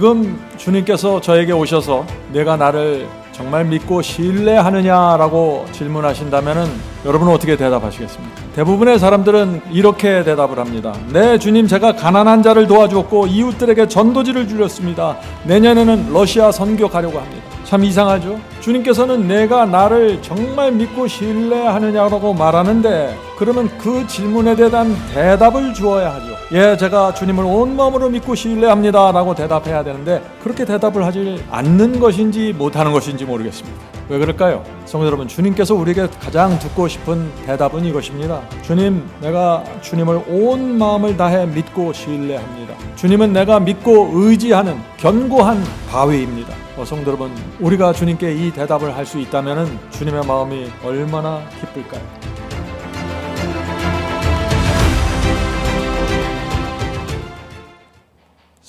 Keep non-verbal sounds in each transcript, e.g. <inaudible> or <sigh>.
지금 주님께서 저에게 오셔서 내가 나를 정말 믿고 신뢰하느냐라고 질문하신다면은 여러분은 어떻게 대답하시겠습니까? 대부분의 사람들은 이렇게 대답을 합니다. 네, 주님 제가 가난한 자를 도와주었고 이웃들에게 전도지를 줄였습니다. 내년에는 러시아 선교 가려고 합니다. 참 이상하죠? 주님께서는 내가 나를 정말 믿고 신뢰하느냐라고 말하는데 그러면 그 질문에 대한 대답을 주어야 하죠. 예, 제가 주님을 온 마음으로 믿고 신뢰합니다 라고 대답해야 되는데 그렇게 대답을 하지 않는 것인지 못하는 것인지 모르겠습니다. 왜 그럴까요? 성도 여러분, 주님께서 우리에게 가장 듣고 싶은 대답은 이것입니다. 주님, 내가 주님을 온 마음을 다해 믿고 신뢰합니다. 주님은 내가 믿고 의지하는 견고한 바위입니다. 어, 성도 여러분, 우리가 주님께 이 대답을 할 수 있다면 주님의 마음이 얼마나 기쁠까요?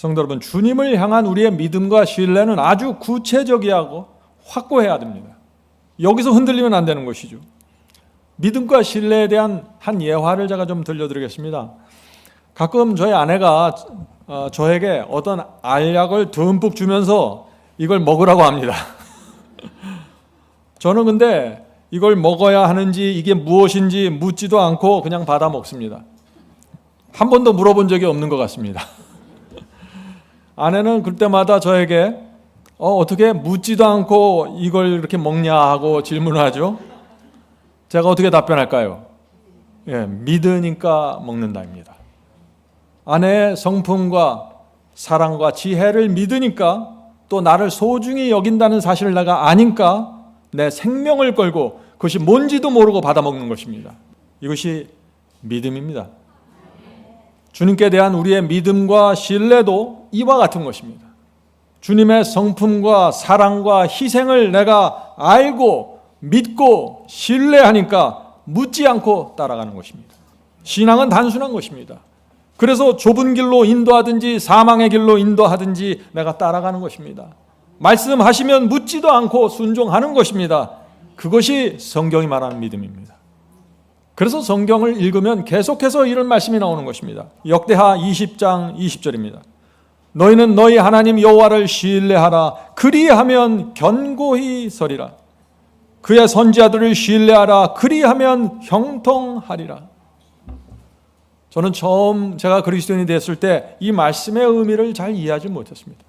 성도 여러분, 주님을 향한 우리의 믿음과 신뢰는 아주 구체적이하고 확고해야 됩니다. 여기서 흔들리면 안 되는 것이죠. 믿음과 신뢰에 대한 한 예화를 제가 좀 들려드리겠습니다. 가끔 저희 아내가 어, 저에게 어떤 알약을 듬뿍 주면서 이걸 먹으라고 합니다. <laughs> 저는 근데 이걸 먹어야 하는지 이게 무엇인지 묻지도 않고 그냥 받아 먹습니다. 한 번도 물어본 적이 없는 것 같습니다. 아내는 그때마다 저에게 어, 어떻게 묻지도 않고 이걸 이렇게 먹냐 하고 질문을 하죠. 제가 어떻게 답변할까요? 예, 믿으니까 먹는다입니다. 아내의 성품과 사랑과 지혜를 믿으니까 또 나를 소중히 여긴다는 사실을 내가 아니까 내 생명을 걸고 그것이 뭔지도 모르고 받아먹는 것입니다. 이것이 믿음입니다. 주님께 대한 우리의 믿음과 신뢰도 이와 같은 것입니다. 주님의 성품과 사랑과 희생을 내가 알고 믿고 신뢰하니까 묻지 않고 따라가는 것입니다. 신앙은 단순한 것입니다. 그래서 좁은 길로 인도하든지 사망의 길로 인도하든지 내가 따라가는 것입니다. 말씀하시면 묻지도 않고 순종하는 것입니다. 그것이 성경이 말하는 믿음입니다. 그래서 성경을 읽으면 계속해서 이런 말씀이 나오는 것입니다. 역대하 20장 20절입니다. 너희는 너희 하나님 여호와를 신뢰하라 그리하면 견고히 서리라 그의 선지자들을 신뢰하라 그리하면 형통하리라 저는 처음 제가 그리스도인이 됐을 때 이 말씀의 의미를 잘 이해하지 못했습니다.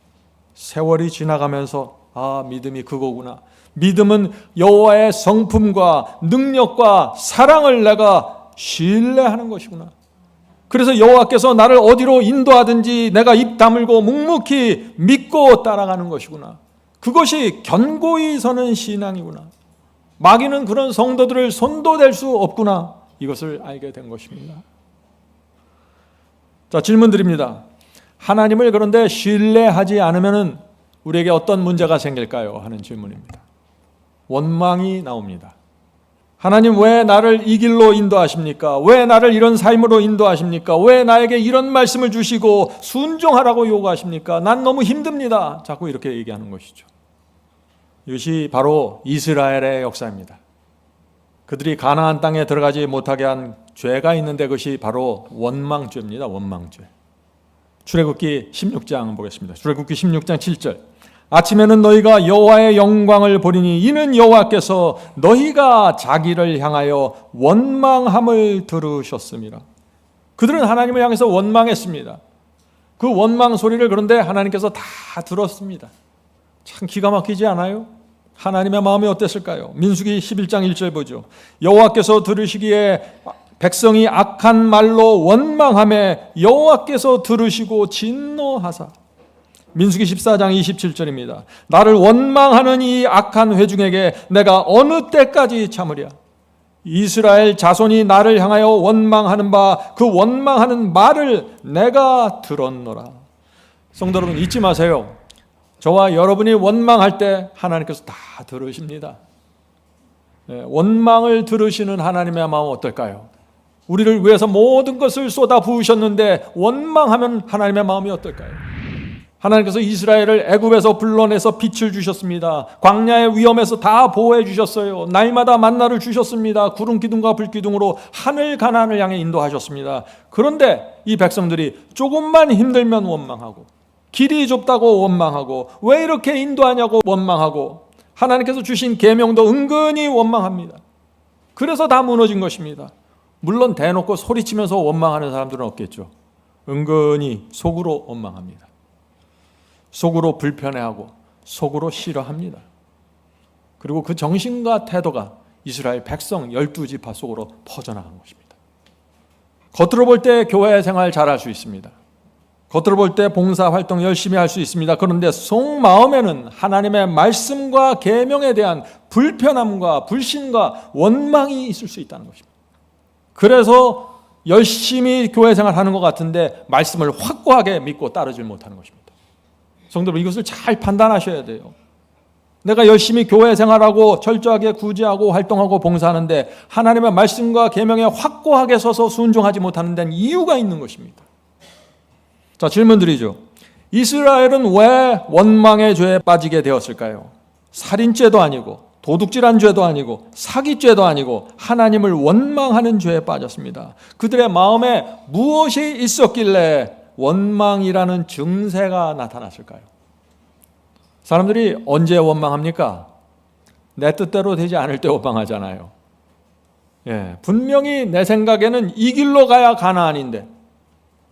세월이 지나가면서 아 믿음이 그거구나. 믿음은 여호와의 성품과 능력과 사랑을 내가 신뢰하는 것이구나. 그래서 여호와께서 나를 어디로 인도하든지 내가 입 다물고 묵묵히 믿고 따라가는 것이구나. 그것이 견고히 서는 신앙이구나. 마귀는 그런 성도들을 손도 댈 수 없구나. 이것을 알게 된 것입니다. 자, 질문 드립니다. 하나님을 그런데 신뢰하지 않으면 우리에게 어떤 문제가 생길까요? 하는 질문입니다. 원망이 나옵니다. 하나님 왜 나를 이 길로 인도하십니까? 왜 나를 이런 삶으로 인도하십니까? 왜 나에게 이런 말씀을 주시고 순종하라고 요구하십니까? 난 너무 힘듭니다. 자꾸 이렇게 얘기하는 것이죠. 이것이 바로 이스라엘의 역사입니다. 그들이 가나안 땅에 들어가지 못하게 한 죄가 있는데 그것이 바로 원망죄입니다. 원망죄. 출애굽기 16장 보겠습니다. 출애굽기 16장 7절. 아침에는 너희가 여호와의 영광을 보리니 이는 여호와께서 너희가 자기를 향하여 원망함을 들으셨습니다. 그들은 하나님을 향해서 원망했습니다. 그 원망 소리를 그런데 하나님께서 다 들었습니다. 참 기가 막히지 않아요? 하나님의 마음이 어땠을까요? 민수기 11장 1절 보죠. 여호와께서 들으시기에 백성이 악한 말로 원망함에 여호와께서 들으시고 진노하사 민수기 14장 27절입니다. 나를 원망하는 이 악한 회중에게 내가 어느 때까지 참으랴? 이스라엘 자손이 나를 향하여 원망하는 바 그 원망하는 말을 내가 들었노라. 성도 여러분 잊지 마세요. 저와 여러분이 원망할 때 하나님께서 다 들으십니다. 네, 원망을 들으시는 하나님의 마음 어떨까요? 우리를 위해서 모든 것을 쏟아 부으셨는데 원망하면 하나님의 마음이 어떨까요? 하나님께서 이스라엘을 애굽에서 불러내서 빛을 주셨습니다. 광야의 위험에서 다 보호해 주셨어요. 날마다 만나를 주셨습니다. 구름 기둥과 불 기둥으로 하늘 가난을 향해 인도하셨습니다. 그런데 이 백성들이 조금만 힘들면 원망하고 길이 좁다고 원망하고 왜 이렇게 인도하냐고 원망하고 하나님께서 주신 계명도 은근히 원망합니다. 그래서 다 무너진 것입니다. 물론 대놓고 소리치면서 원망하는 사람들은 없겠죠. 은근히 속으로 원망합니다. 속으로 불편해하고 속으로 싫어합니다. 그리고 그 정신과 태도가 이스라엘 백성 12지파 속으로 퍼져나간 것입니다. 겉으로 볼 때 교회 생활 잘할 수 있습니다. 겉으로 볼 때 봉사 활동 열심히 할 수 있습니다. 그런데 속마음에는 하나님의 말씀과 계명에 대한 불편함과 불신과 원망이 있을 수 있다는 것입니다. 그래서 열심히 교회 생활하는 것 같은데 말씀을 확고하게 믿고 따르질 못하는 것입니다. 성도 여러분 이것을 잘 판단하셔야 돼요. 내가 열심히 교회 생활하고 철저하게 구제하고 활동하고 봉사하는데 하나님의 말씀과 계명에 확고하게 서서 순종하지 못하는 데는 이유가 있는 것입니다. 자, 질문 드리죠. 이스라엘은 왜 원망의 죄에 빠지게 되었을까요? 살인죄도 아니고 도둑질한 죄도 아니고 사기죄도 아니고 하나님을 원망하는 죄에 빠졌습니다. 그들의 마음에 무엇이 있었길래 원망이라는 증세가 나타났을까요? 사람들이 언제 원망합니까? 내 뜻대로 되지 않을 때 원망하잖아요. 예, 분명히 내 생각에는 이 길로 가야 가나안인데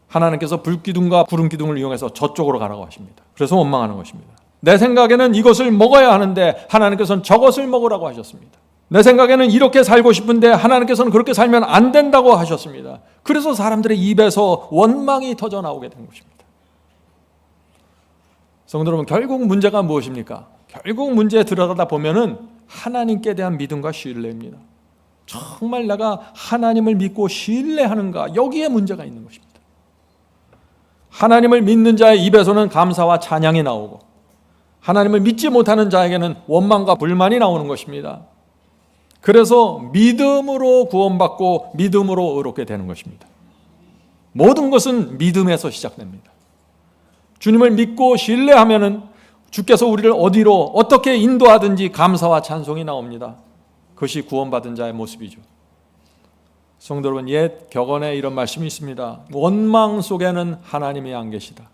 하나님께서 불기둥과 구름기둥을 이용해서 저쪽으로 가라고 하십니다. 그래서 원망하는 것입니다. 내 생각에는 이것을 먹어야 하는데 하나님께서는 저것을 먹으라고 하셨습니다. 내 생각에는 이렇게 살고 싶은데 하나님께서는 그렇게 살면 안 된다고 하셨습니다. 그래서 사람들의 입에서 원망이 터져 나오게 된 것입니다. 성도 여러분, 결국 문제가 무엇입니까? 결국 문제에 들어가다 보면은 하나님께 대한 믿음과 신뢰입니다. 정말 내가 하나님을 믿고 신뢰하는가? 여기에 문제가 있는 것입니다. 하나님을 믿는 자의 입에서는 감사와 찬양이 나오고 하나님을 믿지 못하는 자에게는 원망과 불만이 나오는 것입니다. 그래서 믿음으로 구원받고 믿음으로 의롭게 되는 것입니다. 모든 것은 믿음에서 시작됩니다. 주님을 믿고 신뢰하면은 주께서 우리를 어디로 어떻게 인도하든지 감사와 찬송이 나옵니다. 그것이 구원받은 자의 모습이죠. 성도 여러분, 옛 격언에 이런 말씀이 있습니다. 원망 속에는 하나님이 안 계시다.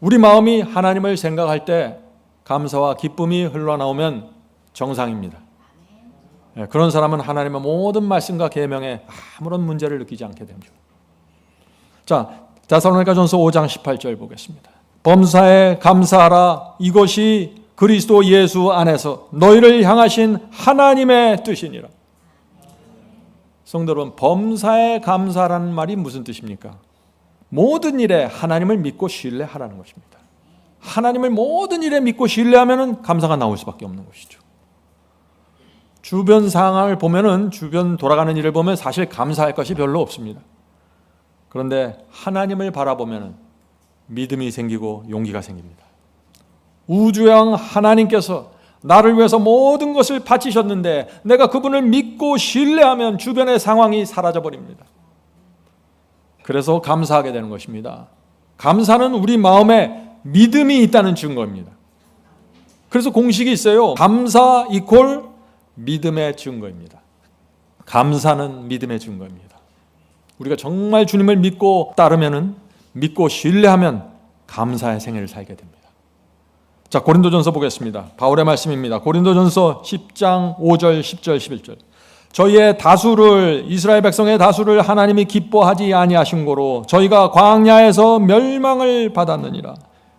우리 마음이 하나님을 생각할 때 감사와 기쁨이 흘러나오면 정상입니다. 예, 그런 사람은 하나님의 모든 말씀과 계명에 아무런 문제를 느끼지 않게 됩니다. 자, 자살로니가전서 5장 18절 보겠습니다. 범사에 감사하라 이것이 그리스도 예수 안에서 너희를 향하신 하나님의 뜻이니라. 성도 여러분, 범사에 감사라는 말이 무슨 뜻입니까? 모든 일에 하나님을 믿고 신뢰하라는 것입니다. 하나님을 모든 일에 믿고 신뢰하면 감사가 나올 수밖에 없는 것이죠. 주변 상황을 보면은 주변 돌아가는 일을 보면 사실 감사할 것이 별로 없습니다. 그런데 하나님을 바라보면 믿음이 생기고 용기가 생깁니다. 우주영 하나님께서 나를 위해서 모든 것을 바치셨는데 내가 그분을 믿고 신뢰하면 주변의 상황이 사라져 버립니다. 그래서 감사하게 되는 것입니다. 감사는 우리 마음에 믿음이 있다는 증거입니다. 그래서 공식이 있어요. 감사 이콜 믿음의 증거입니다. 감사는 믿음의 증거입니다. 우리가 정말 주님을 믿고 따르면은 믿고 신뢰하면 감사의 생애를 살게 됩니다. 자, 고린도전서 보겠습니다. 바울의 말씀입니다. 고린도전서 10장 5절, 10절, 11절. 저희의 다수를 이스라엘 백성의 다수를 하나님이 기뻐하지 아니하신 거로 저희가 광야에서 멸망을 받았느니라.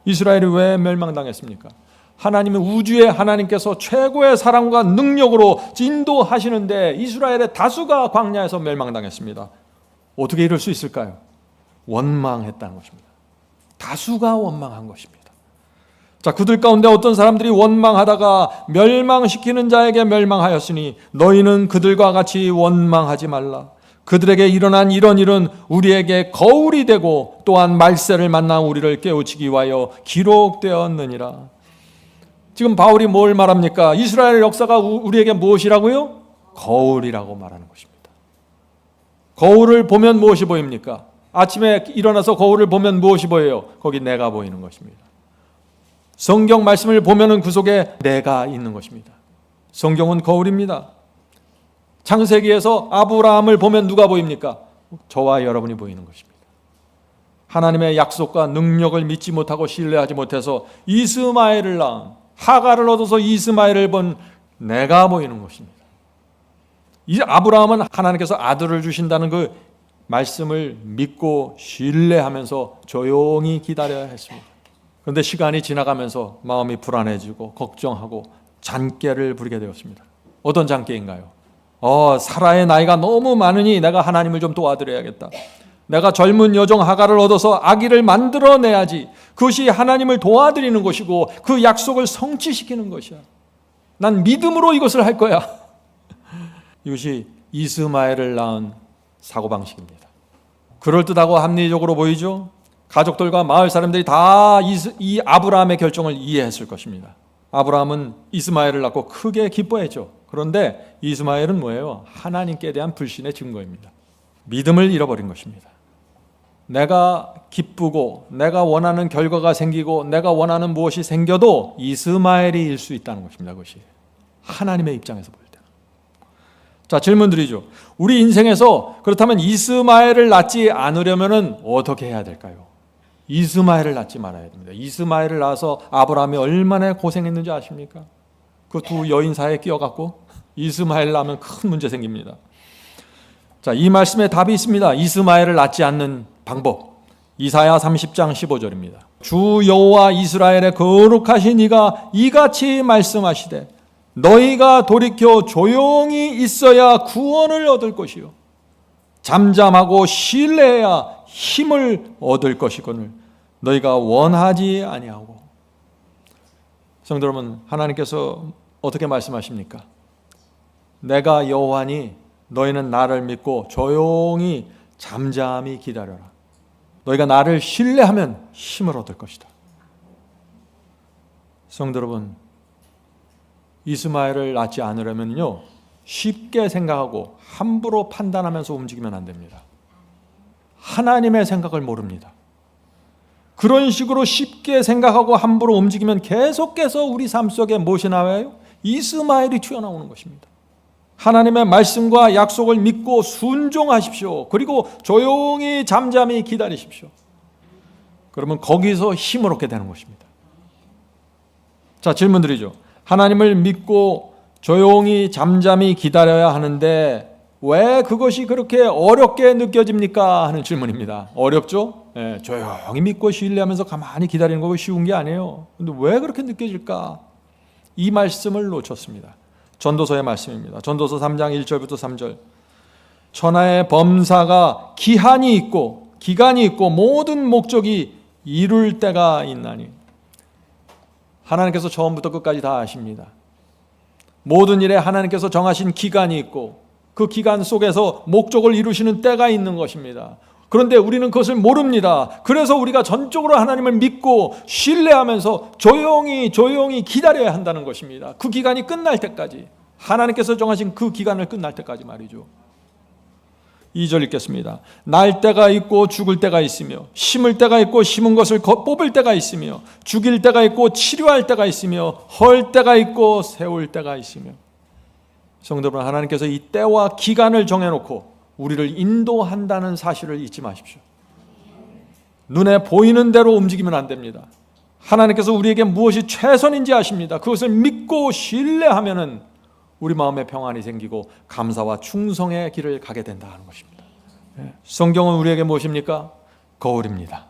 이스라엘이 왜 멸망당했습니까? 하나님의 우주의 하나님께서 최고의 사랑과 능력으로 인도하시는데 이스라엘의 다수가 광야에서 멸망당했습니다. 어떻게 이럴 수 있을까요? 원망했다는 것입니다. 다수가 원망한 것입니다. 자, 그들 가운데 어떤 사람들이 원망하다가 멸망시키는 자에게 멸망하였으니 너희는 그들과 같이 원망하지 말라. 그들에게 일어난 이런 일은 우리에게 거울이 되고 또한 말세를 만나 우리를 깨우치기 위하여 기록되었느니라. 지금 바울이 뭘 말합니까? 이스라엘 역사가 우리에게 무엇이라고요? 거울이라고 말하는 것입니다. 거울을 보면 무엇이 보입니까? 아침에 일어나서 거울을 보면 무엇이 보여요? 거기 내가 보이는 것입니다. 성경 말씀을 보면은 그 속에 내가 있는 것입니다. 성경은 거울입니다. 창세기에서 아브라함을 보면 누가 보입니까? 저와 여러분이 보이는 것입니다. 하나님의 약속과 능력을 믿지 못하고 신뢰하지 못해서 이스마엘을 낳은 하가를 얻어서 이스마엘을 본 내가 보이는 것입니다. 이 아브라함은 하나님께서 아들을 주신다는 그 말씀을 믿고 신뢰하면서 조용히 기다려야 했습니다. 그런데 시간이 지나가면서 마음이 불안해지고 걱정하고 잔깨를 부리게 되었습니다. 어떤 잔깨인가요? 어, 사라의 나이가 너무 많으니 내가 하나님을 좀 도와드려야겠다. 내가 젊은 여종 하가를 얻어서 아기를 만들어내야지. 그것이 하나님을 도와드리는 것이고 그 약속을 성취시키는 것이야. 난 믿음으로 이것을 할 거야. <laughs> 이것이 이스마엘을 낳은 사고방식입니다. 그럴듯하고 합리적으로 보이죠? 가족들과 마을 사람들이 다 이 아브라함의 결정을 이해했을 것입니다. 아브라함은 이스마엘을 낳고 크게 기뻐했죠. 그런데 이스마엘은 뭐예요? 하나님께 대한 불신의 증거입니다. 믿음을 잃어버린 것입니다. 내가 기쁘고 내가 원하는 결과가 생기고 내가 원하는 무엇이 생겨도 이스마엘이일 수 있다는 것입니다. 그것이 하나님의 입장에서 볼 때. 자 질문 드리죠. 우리 인생에서 그렇다면 이스마엘을 낳지 않으려면은 어떻게 해야 될까요? 이스마엘을 낳지 말아야 됩니다. 이스마엘을 낳아서 아브라함이 얼마나 고생했는지 아십니까? 그 두 여인 사이에 끼어갖고 이스마엘 낳으면 큰 문제 생깁니다. 자, 이 말씀에 답이 있습니다. 이스마엘을 낳지 않는 방법. 이사야 30장 15절입니다. 주 여호와 이스라엘의 거룩하신 이가 이같이 말씀하시되 너희가 돌이켜 조용히 있어야 구원을 얻을 것이요 잠잠하고 신뢰해야 힘을 얻을 것이거늘 너희가 원하지 아니하고 성도 여러분 하나님께서 어떻게 말씀하십니까? 내가 여호와니 너희는 나를 믿고 조용히 잠잠히 기다려라. 너희가 나를 신뢰하면 힘을 얻을 것이다. 성도 여러분, 이스마엘을 낳지 않으려면요, 쉽게 생각하고 함부로 판단하면서 움직이면 안 됩니다. 하나님의 생각을 모릅니다. 그런 식으로 쉽게 생각하고 함부로 움직이면 계속해서 우리 삶 속에 무엇이 나와요? 이스마엘이 튀어나오는 것입니다. 하나님의 말씀과 약속을 믿고 순종하십시오. 그리고 조용히 잠잠히 기다리십시오. 그러면 거기서 힘을 얻게 되는 것입니다. 자, 질문 드리죠. 하나님을 믿고 조용히 잠잠히 기다려야 하는데 왜 그것이 그렇게 어렵게 느껴집니까? 하는 질문입니다. 어렵죠? 예, 조용히 믿고 신뢰하면서 가만히 기다리는 거 쉬운 게 아니에요. 근데 왜 그렇게 느껴질까? 이 말씀을 놓쳤습니다. 전도서의 말씀입니다. 전도서 3장 1절부터 3절. 천하의 범사가 기한이 있고 기간이 있고 모든 목적이 이룰 때가 있나니 하나님께서 처음부터 끝까지 다 아십니다. 모든 일에 하나님께서 정하신 기간이 있고 그 기간 속에서 목적을 이루시는 때가 있는 것입니다. 그런데 우리는 그것을 모릅니다. 그래서 우리가 전적으로 하나님을 믿고 신뢰하면서 조용히 조용히 기다려야 한다는 것입니다. 그 기간이 끝날 때까지 하나님께서 정하신 그 기간을 끝날 때까지 말이죠. 2절 읽겠습니다. 날 때가 있고 죽을 때가 있으며 심을 때가 있고 심은 것을 뽑을 때가 있으며 죽일 때가 있고 치료할 때가 있으며 헐 때가 있고 세울 때가 있으며 성도 여러분 하나님께서 이 때와 기간을 정해놓고 우리를 인도한다는 사실을 잊지 마십시오. 눈에 보이는 대로 움직이면 안 됩니다. 하나님께서 우리에게 무엇이 최선인지 아십니다. 그것을 믿고 신뢰하면은 우리 마음에 평안이 생기고 감사와 충성의 길을 가게 된다는 것입니다. 예. 성경은 우리에게 무엇입니까? 거울입니다.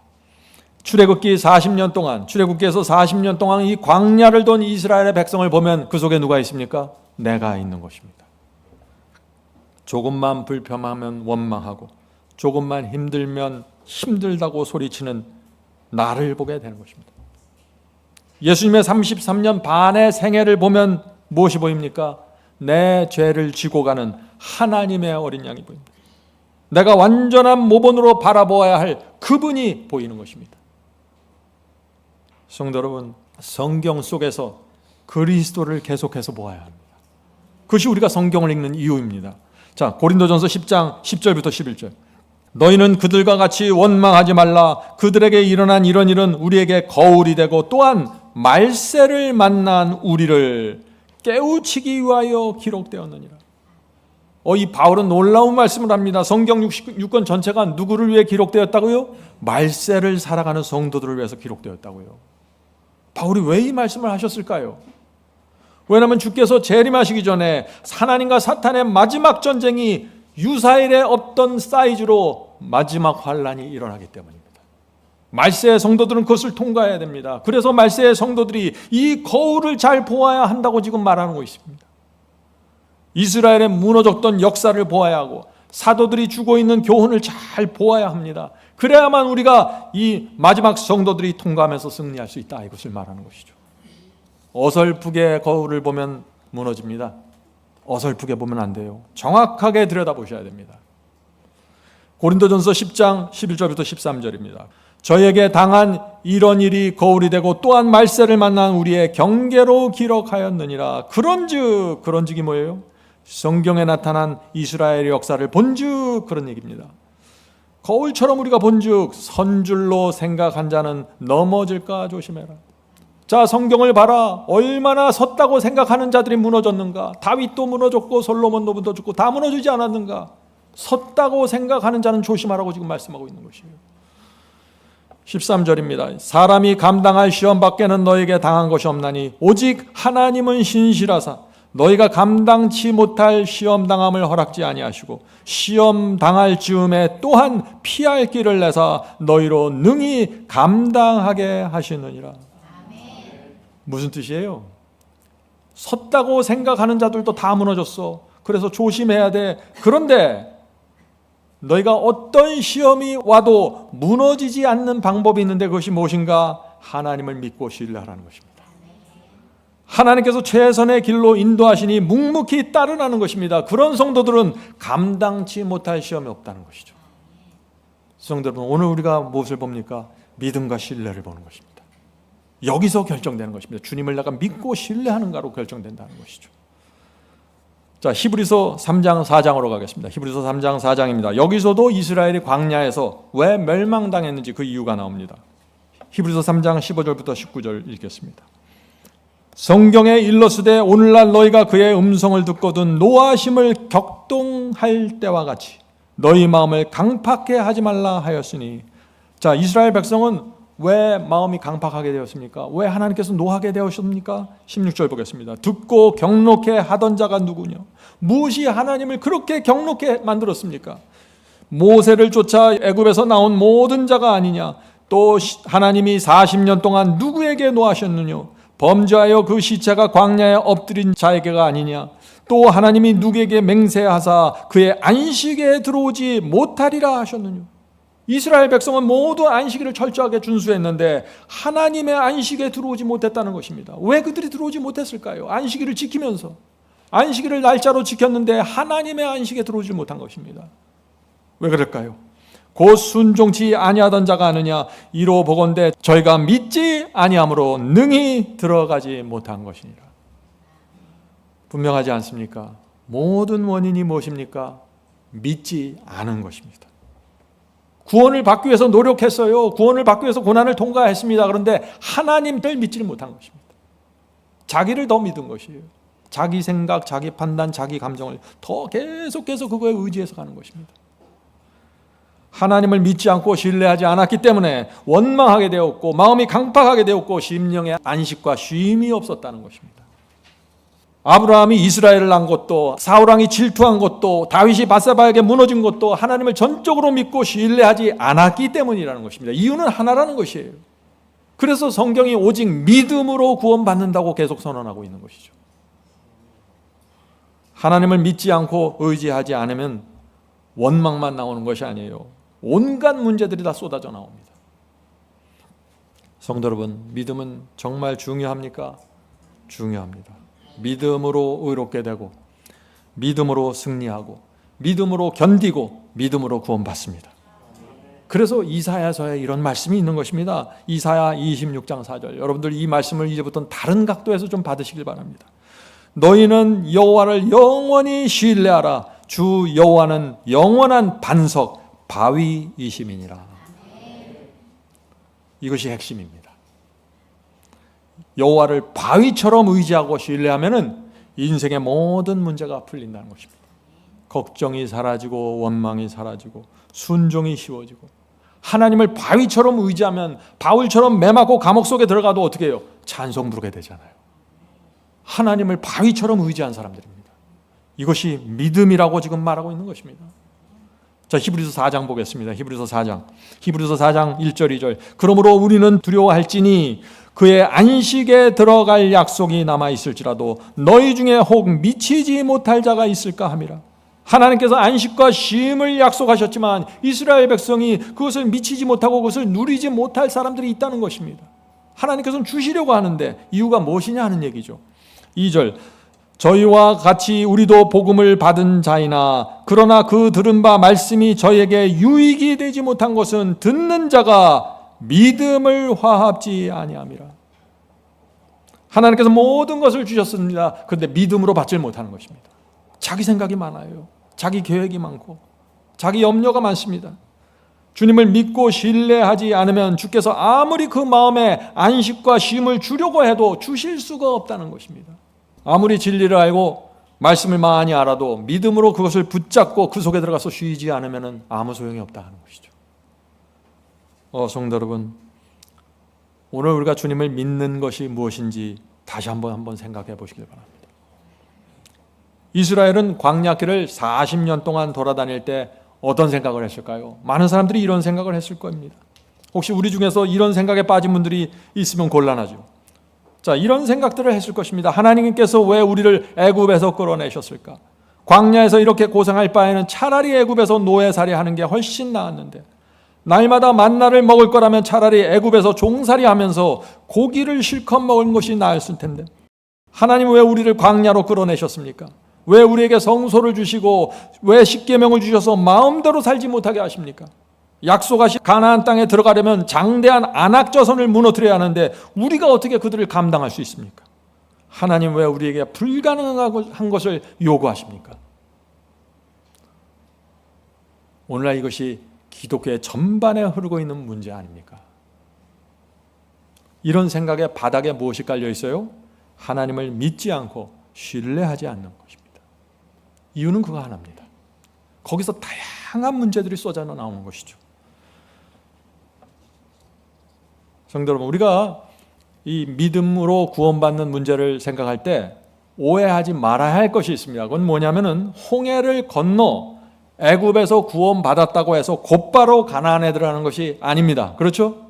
출애굽기 40년 동안 출애굽기에서 40년 동안 이 광야를 돈 이스라엘의 백성을 보면 그 속에 누가 있습니까? 내가 있는 것입니다. 조금만 불평하면 원망하고 조금만 힘들면 힘들다고 소리치는 나를 보게 되는 것입니다. 예수님의 33년 반의 생애를 보면 무엇이 보입니까? 내 죄를 지고 가는 하나님의 어린 양이 보입니다. 내가 완전한 모본으로 바라보아야 할 그분이 보이는 것입니다. 성도 여러분, 성경 속에서 그리스도를 계속해서 보아야 합니다. 그것이 우리가 성경을 읽는 이유입니다. 자, 고린도전서 10장 10절부터 11절. 너희는 그들과 같이 원망하지 말라. 그들에게 일어난 이런 일은 우리에게 거울이 되고 또한 말세를 만난 우리를 깨우치기 위하여 기록되었느니라. 어, 이 바울은 놀라운 말씀을 합니다. 성경 66권 전체가 누구를 위해 기록되었다고요? 말세를 살아가는 성도들을 위해서 기록되었다고요. 바울이 왜 이 말씀을 하셨을까요? 왜냐하면 주께서 재림하시기 전에 하나님과 사탄의 마지막 전쟁이 유사일의 없던 사이즈로 마지막 환란이 일어나기 때문입니다. 말세의 성도들은 그것을 통과해야 됩니다. 그래서 말세의 성도들이 이 거울을 잘 보아야 한다고 지금 말하는 것입니다. 이스라엘의 무너졌던 역사를 보아야 하고 사도들이 주고 있는 교훈을 잘 보아야 합니다. 그래야만 우리가 이 마지막 성도들이 통과하면서 승리할 수 있다 이것을 말하는 것이죠. 어설프게 거울을 보면 무너집니다. 어설프게 보면 안 돼요. 정확하게 들여다보셔야 됩니다. 고린도전서 10장 11절부터 13절입니다. 저에게 당한 이런 일이 거울이 되고 또한 말세를 만난 우리의 경계로 기록하였느니라. 그런즉 그런즉이 뭐예요? 성경에 나타난 이스라엘의 역사를 본즉 그런 얘기입니다. 거울처럼 우리가 본즉 선줄로 생각한 자는 넘어질까 조심해라. 자, 성경을 봐라. 얼마나 섰다고 생각하는 자들이 무너졌는가? 다윗도 무너졌고 솔로몬도 무너졌고 다 무너지지 않았는가? 섰다고 생각하는 자는 조심하라고 지금 말씀하고 있는 것이에요. 13절입니다. 사람이 감당할 시험 밖에는 너에게 당한 것이 없나니 오직 하나님은 신실하사 너희가 감당치 못할 시험 당함을 허락지 아니하시고 시험 당할 즈음에 또한 피할 길을 내사 너희로 능히 감당하게 하시느니라. 무슨 뜻이에요? 섰다고 생각하는 자들도 다 무너졌어. 그래서 조심해야 돼. 그런데 너희가 어떤 시험이 와도 무너지지 않는 방법이 있는데 그것이 무엇인가? 하나님을 믿고 신뢰하라는 것입니다. 하나님께서 최선의 길로 인도하시니 묵묵히 따르라는 것입니다. 그런 성도들은 감당치 못할 시험이 없다는 것이죠. 성도 여러분, 오늘 우리가 무엇을 봅니까? 믿음과 신뢰를 보는 것입니다. 여기서 결정되는 것입니다. 주님을 내가 믿고 신뢰하는가로 결정된다는 것이죠. 자, 히브리서 3장 4장으로 가겠습니다. 히브리서 3장 4장입니다. 여기서도 이스라엘이 광야에서 왜 멸망당했는지 그 이유가 나옵니다. 히브리서 3장 15절부터 19절 읽겠습니다. 성경에 일러스되 오늘날 너희가 그의 음성을 듣거든 노하심을 격동할 때와 같이 너희 마음을 강팍해 하지 말라 하였으니 자 이스라엘 백성은 왜 마음이 강팍하게 되었습니까? 왜 하나님께서 노하게 되었습니까? 16절 보겠습니다. 듣고 경록해 하던 자가 누구냐? 무엇이 하나님을 그렇게 경록해 만들었습니까? 모세를 쫓아 애굽에서 나온 모든 자가 아니냐? 또 하나님이 40년 동안 누구에게 노하셨느냐? 범죄하여 그 시체가 광야에 엎드린 자에게가 아니냐? 또 하나님이 누구에게 맹세하사 그의 안식에 들어오지 못하리라 하셨느냐? 이스라엘 백성은 모두 안식일을 철저하게 준수했는데 하나님의 안식에 들어오지 못했다는 것입니다. 왜 그들이 들어오지 못했을까요? 안식일을 지키면서 안식일을 날짜로 지켰는데 하나님의 안식에 들어오지 못한 것입니다. 왜 그럴까요? 곧 순종치 아니하던 자가 아느냐 이로 보건대 저희가 믿지 아니함으로 능히 들어가지 못한 것이니라. 분명하지 않습니까? 모든 원인이 무엇입니까? 믿지 않은 것입니다. 구원을 받기 위해서 노력했어요. 구원을 받기 위해서 고난을 통과했습니다. 그런데 하나님을 믿지를 못한 것입니다. 자기를 더 믿은 것이에요. 자기 생각, 자기 판단, 자기 감정을 더 계속해서 그거에 의지해서 가는 것입니다. 하나님을 믿지 않고 신뢰하지 않았기 때문에 원망하게 되었고 마음이 강팍하게 되었고 심령에 안식과 쉼이 없었다는 것입니다. 아브라함이 이스라엘을 낳은 것도 사울왕이 질투한 것도 다윗이 바세바에게 무너진 것도 하나님을 전적으로 믿고 신뢰하지 않았기 때문이라는 것입니다. 이유는 하나라는 것이에요. 그래서 성경이 오직 믿음으로 구원받는다고 계속 선언하고 있는 것이죠. 하나님을 믿지 않고 의지하지 않으면 원망만 나오는 것이 아니에요. 온갖 문제들이 다 쏟아져 나옵니다. 성도 여러분, 믿음은 정말 중요합니까? 중요합니다. 믿음으로 의롭게 되고, 믿음으로 승리하고, 믿음으로 견디고, 믿음으로 구원받습니다. 그래서 이사야서에 이런 말씀이 있는 것입니다. 이사야 26장 4절. 여러분들 이 말씀을 이제부터 다른 각도에서 좀 받으시길 바랍니다. 너희는 여호와를 영원히 신뢰하라. 주 여호와는 영원한 반석 바위이심이니라. 이것이 핵심입니다. 여호와를 바위처럼 의지하고 신뢰하면은 인생의 모든 문제가 풀린다는 것입니다. 걱정이 사라지고 원망이 사라지고 순종이 쉬워지고 하나님을 바위처럼 의지하면 바울처럼 매맞고 감옥 속에 들어가도 어떻게 해요? 찬송 부르게 되잖아요. 하나님을 바위처럼 의지한 사람들입니다. 이것이 믿음이라고 지금 말하고 있는 것입니다. 자, 히브리서 4장 보겠습니다. 히브리서 4장. 히브리서 4장 1절 2절. 그러므로 우리는 두려워할지니 그의 안식에 들어갈 약속이 남아 있을지라도 너희 중에 혹 미치지 못할 자가 있을까 함이라. 하나님께서 안식과 쉼을 약속하셨지만 이스라엘 백성이 그것을 미치지 못하고 그것을 누리지 못할 사람들이 있다는 것입니다. 하나님께서는 주시려고 하는데 이유가 무엇이냐 하는 얘기죠. 2절 저희와 같이 우리도 복음을 받은 자이나 그러나 그 들은 바 말씀이 저에게 유익이 되지 못한 것은 듣는 자가 믿음을 화합지 아니함이라. 하나님께서 모든 것을 주셨습니다. 그런데 믿음으로 받질 못하는 것입니다. 자기 생각이 많아요. 자기 계획이 많고 자기 염려가 많습니다. 주님을 믿고 신뢰하지 않으면 주께서 아무리 그 마음에 안식과 쉼을 주려고 해도 주실 수가 없다는 것입니다. 아무리 진리를 알고 말씀을 많이 알아도 믿음으로 그것을 붙잡고 그 속에 들어가서 쉬지 않으면 아무 소용이 없다는 것이죠. 어, 성도 여러분, 오늘 우리가 주님을 믿는 것이 무엇인지 다시 한번 한번 생각해 보시길 바랍니다. 이스라엘은 광야길을 40년 동안 돌아다닐 때 어떤 생각을 했을까요? 많은 사람들이 이런 생각을 했을 겁니다. 혹시 우리 중에서 이런 생각에 빠진 분들이 있으면 곤란하죠. 자, 이런 생각들을 했을 것입니다. 하나님께서 왜 우리를 애굽에서 끌어내셨을까? 광야에서 이렇게 고생할 바에는 차라리 애굽에서 노예살이 하는 게 훨씬 나았는데 날마다 만나를 먹을 거라면 차라리 애굽에서 종살이 하면서 고기를 실컷 먹은 것이 나았을 텐데 하나님 왜 우리를 광야로 끌어내셨습니까? 왜 우리에게 성소를 주시고 왜 십계명을 주셔서 마음대로 살지 못하게 하십니까? 약속하신 가나안 땅에 들어가려면 장대한 안악저선을 무너뜨려야 하는데 우리가 어떻게 그들을 감당할 수 있습니까? 하나님 왜 우리에게 불가능한 것을 요구하십니까? 오늘날 이것이 기독교의 전반에 흐르고 있는 문제 아닙니까? 이런 생각에 바닥에 무엇이 깔려 있어요? 하나님을 믿지 않고 신뢰하지 않는 것입니다. 이유는 그거 하나입니다. 거기서 다양한 문제들이 쏟아 나오는 것이죠. 성도 여러분, 우리가 이 믿음으로 구원받는 문제를 생각할 때 오해하지 말아야 할 것이 있습니다. 그건 뭐냐면은 홍해를 건너 애굽에서 구원받았다고 해서 곧바로 가나안에 들어가는 것이 아닙니다. 그렇죠?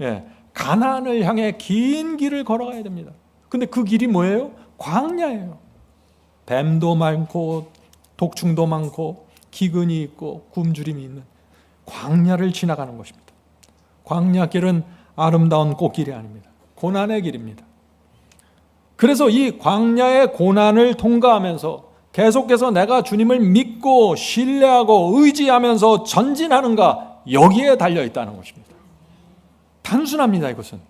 예. 가나안을 향해 긴 길을 걸어가야 됩니다. 근데 그 길이 뭐예요? 광야예요. 뱀도 많고 독충도 많고 기근이 있고 굶주림이 있는 광야를 지나가는 것입니다. 광야길은 아름다운 꽃길이 아닙니다. 고난의 길입니다. 그래서 이 광야의 고난을 통과하면서 계속해서 내가 주님을 믿고 신뢰하고 의지하면서 전진하는가 여기에 달려 있다는 것입니다. 단순합니다, 이것은.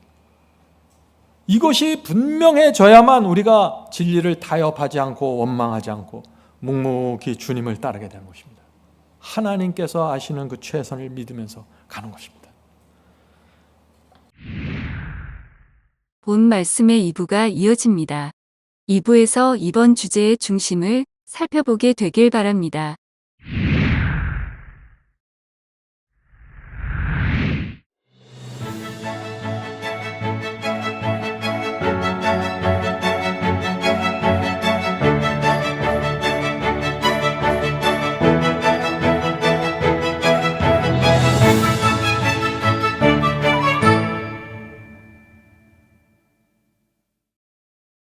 이것이 분명해져야만 우리가 진리를 타협하지 않고 원망하지 않고 묵묵히 주님을 따르게 되는 것입니다. 하나님께서 아시는 그 최선을 믿으면서 가는 것입니다. 본 말씀의 2부가 이어집니다. 2부에서 이번 주제의 중심을 살펴보게 되길 바랍니다.